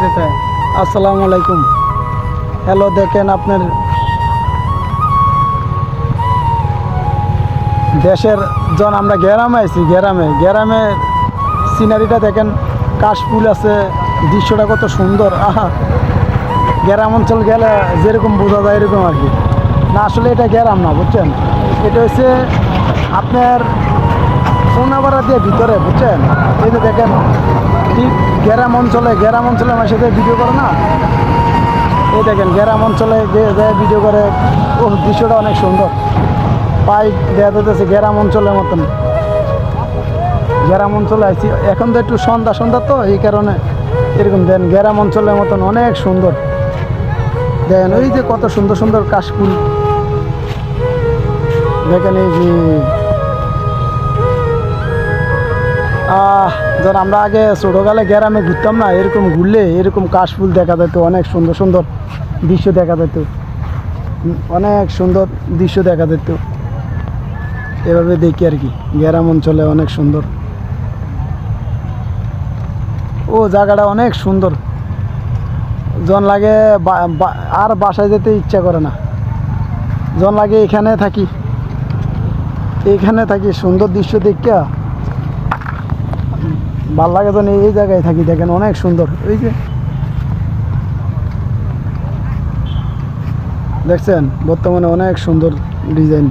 সেটাই আসসালামু আলাইকুম। হ্যালো, দেখেন আপনার দেশের জন, আমরা গ্রামে আছি, গ্রামে। গ্রামে সিনারিটা দেখেন, কাশফুল আছে, দৃশ্যটা কত সুন্দর। আহা, গ্রাম অঞ্চল গেলে যেরকম বোঝা যায় এরকম আর কি। না, আসলে এটা গ্রাম না, বুঝছেন? এটা হচ্ছে আপনার সোনাবাড়া দিয়ে ভিতরে, বুঝছেন? এই যে দেখেন ঠিক গ্রাম অঞ্চলে গ্রাম অঞ্চলে আমার সাথে ভিডিও করে না? এই দেখেন, গ্রাম অঞ্চলে ভিডিও করে ও দৃশ্যটা অনেক সুন্দর। পাই দেওয়া যেতেছে গ্রাম অঞ্চলের মতন। গ্রাম অঞ্চলে আইছি, এখন তো একটু সন্ধ্যা সন্ধ্যা তো, এই কারণে এরকম দেন, গ্রাম অঞ্চলের মতন অনেক সুন্দর। দেখেন ওই যে কত সুন্দর সুন্দর কাশফুল। দেখেন এই যে, আহ ধর আমরা আগে ছোটোকালে গ্রামে ঘুরতাম না, এরকম ঘুরলে এরকম কাশফুল দেখা যেত অনেক সুন্দর সুন্দর দৃশ্য দেখা যেত অনেক সুন্দর দৃশ্য দেখা যেত এভাবে দেখি আর কি, গ্রাম অঞ্চলে অনেক সুন্দর। ও, জায়গাটা অনেক সুন্দর। জন লাগে আর বাসায় যেতে ইচ্ছা করে না। জন লাগে এখানে থাকি। এইখানে থাকি, সুন্দর দৃশ্য দেখা ভালো লাগে তো এই জায়গায় থাকি, দেখেন অনেক সুন্দর। এই যে দেখছেন, বর্তমানে অনেক সুন্দর ডিজাইন।